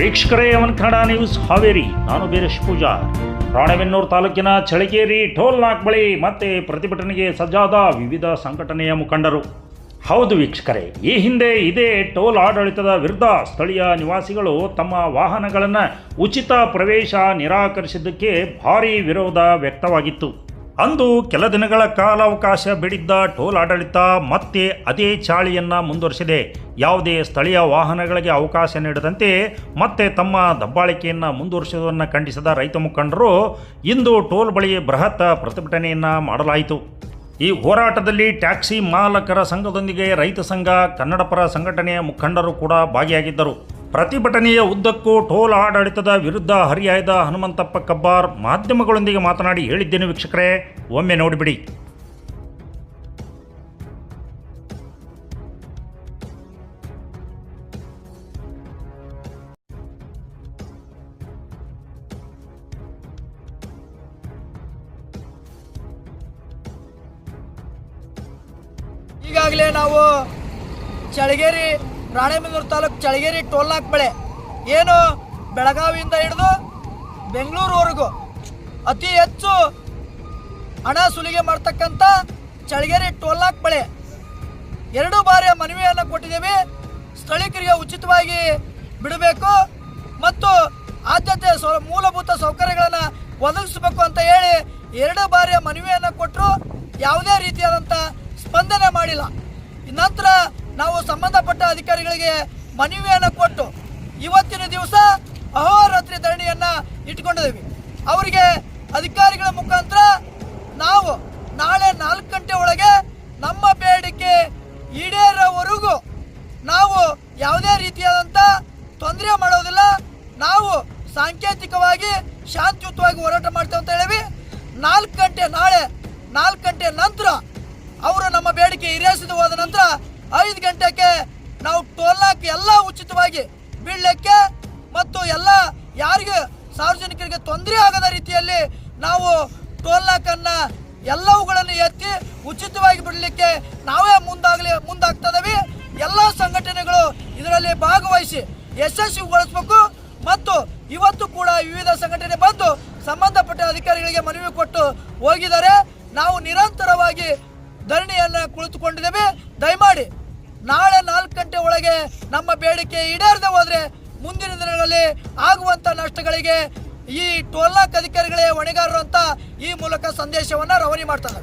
ವೀಕ್ಷಕರೇ, ಅವನ್ ಕನ್ನಡ ನ್ಯೂಸ್ ಹಾವೇರಿ. ನಾನು ಬೀರೇಶ್ ಪೂಜಾ. ರಾಣೆಬೆನ್ನೂರು ತಾಲೂಕಿನ ಚಳಕೇರಿ ಟೋಲ್ ನಾಕ್ ಬಳಿ ಮತ್ತೆ ಪ್ರತಿಭಟನೆಗೆ ಸಜ್ಜಾದ ವಿವಿಧ ಸಂಘಟನೆಯ ಮುಖಂಡರು. ಹೌದು ವೀಕ್ಷಕರೇ, ಈ ಹಿಂದೆ ಇದೇ ಟೋಲ್ ಆಡಳಿತದ ವಿರುದ್ಧ ಸ್ಥಳೀಯ ನಿವಾಸಿಗಳು ತಮ್ಮ ವಾಹನಗಳನ್ನು ಉಚಿತ ಪ್ರವೇಶ ನಿರಾಕರಿಸಿದ್ದಕ್ಕೆ ಭಾರೀ ವಿರೋಧ ವ್ಯಕ್ತವಾಗಿತ್ತು. ಅಂದು ಕೆಲ ದಿನಗಳ ಕಾಲಾವಕಾಶ ಬಿಡಿದ್ದ ಟೋಲ್ ಆಡಳಿತ ಮತ್ತೆ ಅದೇ ಚಾಳಿಯನ್ನ ಮುಂದುವರಿಸಿದೆ. ಯಾವುದೇ ಸ್ಥಳೀಯ ವಾಹನಗಳಿಗೆ ಅವಕಾಶ ನೀಡದಂತೆ ಮತ್ತೆ ತಮ್ಮ ದಬ್ಬಾಳಿಕೆಯನ್ನು ಮುಂದುವರಿಸುವುದನ್ನು ಖಂಡಿಸಿದ ರೈತ ಮುಖಂಡರು ಇಂದು ಟೋಲ್ ಬಳಿ ಬೃಹತ್ ಪ್ರತಿಭಟನೆಯನ್ನು ಮಾಡಲಾಯಿತು. ಈ ಹೋರಾಟದಲ್ಲಿ ಟ್ಯಾಕ್ಸಿ ಮಾಲಕರ ಸಂಘದೊಂದಿಗೆ ರೈತ ಸಂಘ, ಕನ್ನಡಪರ ಸಂಘಟನೆಯ ಮುಖಂಡರು ಕೂಡ ಭಾಗಿಯಾಗಿದ್ದರು. ಪ್ರತಿಭಟನೆಯ ಉದ್ದಕ್ಕೂ ಟೋಲ್ ಆಡಳಿತದ ವಿರುದ್ಧ ಹರಿಯಾಯ್ದ ಹನುಮಂತಪ್ಪ ಕಬ್ಬಾರ್ ಮಾಧ್ಯಮಗಳೊಂದಿಗೆ ಮಾತನಾಡಿ ಹೇಳಿದ್ದೇನೆ ವೀಕ್ಷಕರೇ, ಒಮ್ಮೆ ನೋಡಿಬಿಡಿ. ಈಗಾಗಲೇ ನಾವು ಚಳಗೇರಿ ರಾಣೆಬೆನ್ನೂರು ತಾಲೂಕು ಚಳಗೇರಿ ಟೋಲ್ನಾಕ್ ಬಳೆ. ಏನು ಬೆಳಗಾವಿಯಿಂದ ಹಿಡಿದು ಬೆಂಗಳೂರುವರೆಗೂ ಅತಿ ಹೆಚ್ಚು ಹಣ ಸುಲಿಗೆ ಮಾಡ್ತಕ್ಕಂಥ ಚಳಗೇರಿ ಟೋಲ್ನಾಕ್ ಬಳೆ. ಎರಡು ಬಾರಿಯ ಮನವಿಯನ್ನು ಕೊಟ್ಟಿದ್ದೀವಿ. ಸ್ಥಳೀಕರಿಗೆ ಉಚಿತವಾಗಿ ಬಿಡಬೇಕು ಮತ್ತು ಆದ್ಯತೆ ಮೂಲಭೂತ ಸೌಕರ್ಯಗಳನ್ನು ಒದಗಿಸಬೇಕು ಅಂತ ಹೇಳಿ ಎರಡು ಬಾರಿಯ ಮನವಿಯನ್ನು ಕೊಟ್ಟರು ಯಾವುದೇ ರೀತಿಯಾದಂಥ ಸ್ಪಂದನೆ ಮಾಡಿಲ್ಲ. ನಂತರ ನಾವು ಸಂಬಂಧಪಟ್ಟ ಅಧಿಕಾರಿಗಳಿಗೆ ಮನವಿಯನ್ನು ಕೊಟ್ಟು ಇವತ್ತಿನ ದಿವಸ ಅಹೋರಾತ್ರಿ ಧರಣಿಯನ್ನು ಇಟ್ಕೊಂಡಿದ್ದೀವಿ. ಅವರಿಗೆ ಅಧಿಕಾರಿಗಳ ಮುಖಾಂತರ ನಾವು ನಾಳೆ ನಾಲ್ಕು ಗಂಟೆ ಒಳಗೆ ನಮ್ಮ ಬೇಡಿಕೆ ಈಡೇರೋವರೆಗೂ ನಾವು ಯಾವುದೇ ರೀತಿಯಾದಂಥ ತೊಂದರೆ ಮಾಡೋದಿಲ್ಲ. ನಾವು ಸಾಂಕೇತಿಕವಾಗಿ ಶಾಂತಿಯುತವಾಗಿ ಹೋರಾಟ ಮಾಡ್ತೇವೆ ಅಂತ ಹೇಳಿವಿ. ನಾಲ್ಕು ಗಂಟೆ ನಾಳೆ ನಾಲ್ಕು ಗಂಟೆ ನಂತರ ಅವರು ನಮ್ಮ ಬೇಡಿಕೆ ಈಡೇರಿಸಿದ ಹೋದ ನಂತರ ಐದು ಗಂಟೆಗೆ ನಾವು ಟೋಲ್ನಾಕ್ ಎಲ್ಲ ಉಚಿತವಾಗಿ ಬೀಳಲಿಕ್ಕೆ ಮತ್ತು ಎಲ್ಲ ಯಾರಿಗೆ ಸಾರ್ವಜನಿಕರಿಗೆ ತೊಂದರೆ ಆಗದ ರೀತಿಯಲ್ಲಿ ನಾವು ಟೋಲ್ನಾಕನ್ನು ಎಲ್ಲವುಗಳನ್ನು ಎತ್ತಿ ಉಚಿತವಾಗಿ ಬಿಡಲಿಕ್ಕೆ ನಾವೇ ಮುಂದಾಗಲಿ ಮುಂದಾಗ್ತದವಿ. ಎಲ್ಲ ಸಂಘಟನೆಗಳು ಇದರಲ್ಲಿ ಭಾಗವಹಿಸಿ ಯಶಸ್ವಿಗೊಳಿಸಬೇಕು ಮತ್ತು ಇವತ್ತು ಕೂಡ ವಿವಿಧ ಸಂಘಟನೆ ಬಂದು ಸಂಬಂಧಪಟ್ಟ ಅಧಿಕಾರಿಗಳಿಗೆ ಮನವಿ ಕೊಟ್ಟು ಹೋಗಿದ್ದಾರೆ. ನಾವು ನಿರಂತರವಾಗಿ ಧರಣಿಯನ್ನು ಕುಳಿತುಕೊಂಡಿದ್ದೇವೆ. ದಯಮಾಡಿ ನಾಳೆ ನಾಲ್ಕು ಗಂಟೆ ಒಳಗೆ ನಮ್ಮ ಬೇಡಿಕೆ ಈಡೇರದೆ ಹೋದರೆ ಮುಂದಿನ ದಿನಗಳಲ್ಲಿ ಆಗುವಂಥ ನಷ್ಟಗಳಿಗೆ ಈ ಟೋಲ್ನಾಕ್ ಅಧಿಕಾರಿಗಳೇ ಹೊಣೆಗಾರರು ಅಂತ ಈ ಮೂಲಕ ಸಂದೇಶವನ್ನು ರವಾನೆ ಮಾಡ್ತಾರೆ